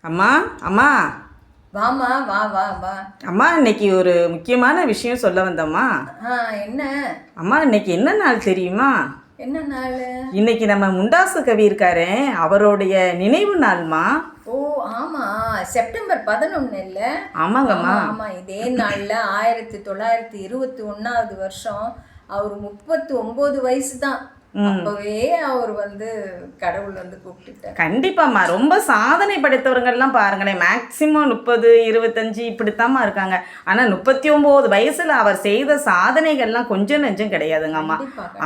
அம்மா அம்மா. வாமா வா வா வா. அம்மா இன்னைக்கு ஒரு முக்கியமான விஷயம் சொல்ல வந்தம்மா. ஆ என்ன? அம்மா இன்னைக்கு என்ன நாள் தெரியுமா? என்ன நாள்? இன்னைக்கு நம்ம முண்டாசு கவி இருக்காரே அவருடைய நினைவு நாள்மா. ஓ ஆமா. செப்டம்பர் பதினொன்று இல்ல? ஆமாங்கம்மா. ஆமா ஆமா. இதே நாள்ல ஆயிரத்தி தொள்ளாயிரத்தி இருபத்தி ஒன்னாவது வருஷம். அவர் முப்பத்தி ஒன்பது வயசு தான். அப்பவே அவர் வந்து கடவுள் வந்து கூப்பிட்டுட்டார். கண்டிப்பாம்மா. ரொம்ப சாதனை படைத்தவர்கள்லாம் பாருங்களேன் மேக்சிமம் முப்பது இருபத்தஞ்சு இப்படித்தாம்மா இருக்காங்க. ஆனால் முப்பத்தி ஒம்பது வயசில் அவர் செய்த சாதனைகள்லாம் கொஞ்சம் நெஞ்சம் கிடையாதுங்கம்மா.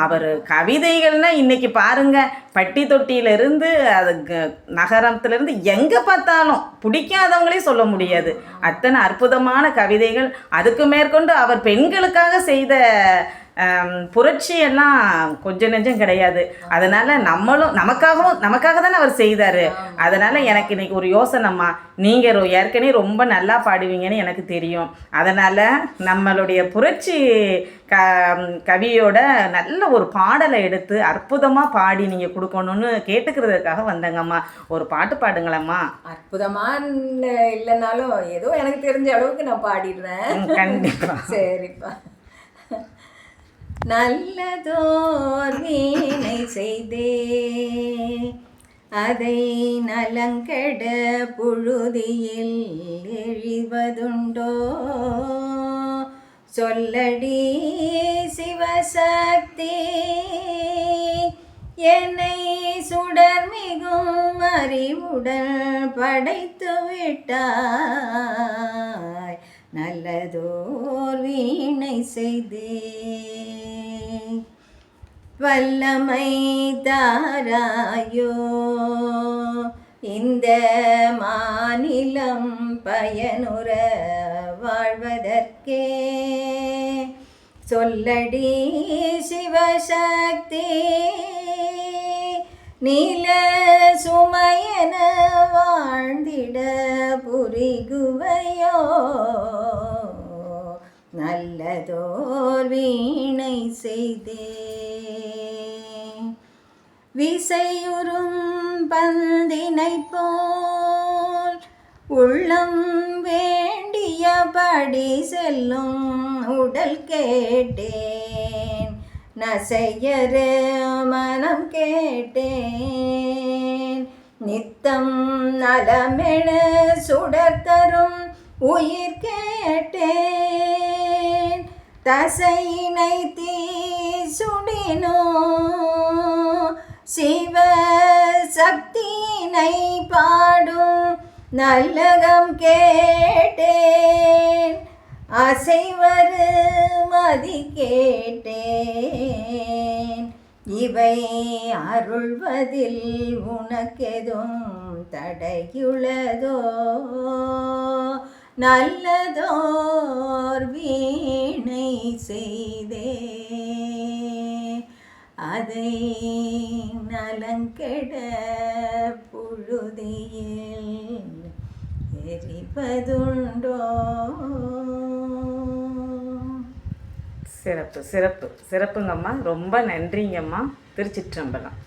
அவர் கவிதைகள்னா இன்னைக்கு பாருங்க. பட்டி தொட்டியிலிருந்து அது நகரத்திலிருந்து எங்கே பார்த்தாலும் பிடிக்காதவங்களே சொல்ல முடியாது. அத்தனை அற்புதமான கவிதைகள். அதுக்கு மேற்கொண்டு அவர் பெண்களுக்காக செய்த புரட்சியெல்லாம் கொஞ்சம் நெஞ்சம் கிடையாது. அதனால நம்மளும் நமக்காகவும் நமக்காக தானே அவர் செய்தார். அதனால எனக்கு இன்னைக்கு ஒரு யோசனைம்மா நீங்கள் ஏற்கனவே ரொம்ப நல்லா பாடுவீங்கன்னு எனக்கு தெரியும். அதனால நம்மளுடைய புரட்சி க கவியோட நல்ல ஒரு பாடலை எடுத்து அற்புதமாக பாடி நீங்கள் கொடுக்கணும்னு கேட்டுக்கிறதுக்காக வந்தேங்கம்மா ஒரு பாட்டு பாடுங்களேம்மா அற்புதமா இல்லைனாலும் ஏதோ எனக்கு தெரிஞ்ச அளவுக்கு நான் பாடிடுறேன். ம், கண்டிப்பா. சரிப்பா. நல்லதோர் வீணை செய்தே. அதை நலங்கெட புழுதியில் எழிவதுண்டோ? சொல்லடி சிவசக்தி என்னை சுடர் சுடர்மிகும் அறிவுடன் படைத்து விட்டாய். நல்லதோர் வீணை செய்தே. வல்லமை தாராயோ. இந்த மாநிலம் பயனுற வாழ்வதற்கே. சொல்லடி சிவசக்தி நீல சுமையன வாழ்ந்திட புரிகுவையோ. நல்லதோர் வீணை செய்தே. விசையுறும் பந்தினை போல் உள்ளம் வேண்டியபடி செல்லும் உடல் கேட்டேன். நசையற மனம் கேட்டேன். நித்தம் நலமென சுடர்த்தரும் உயிர் கேட்டேன். தசையினை தீ சுடினோ சிவ சக்தியினை பாடும் நல்லகம் கேட்டேன். அசைவரு மதி கேட்டேன். இவை அருள்வதில் உனக்கெதும் தடையுள்ளதோ? நல்லதோர் வீணை செய்தே. அதை நலங்கெட புழுதியில் எரிப்பதுண்டோ சிறப்பு சிறப்பு சிறப்புங்கம்மா. ரொம்ப நன்றிங்கம்மா. திருச்சிற்றம்பலம்.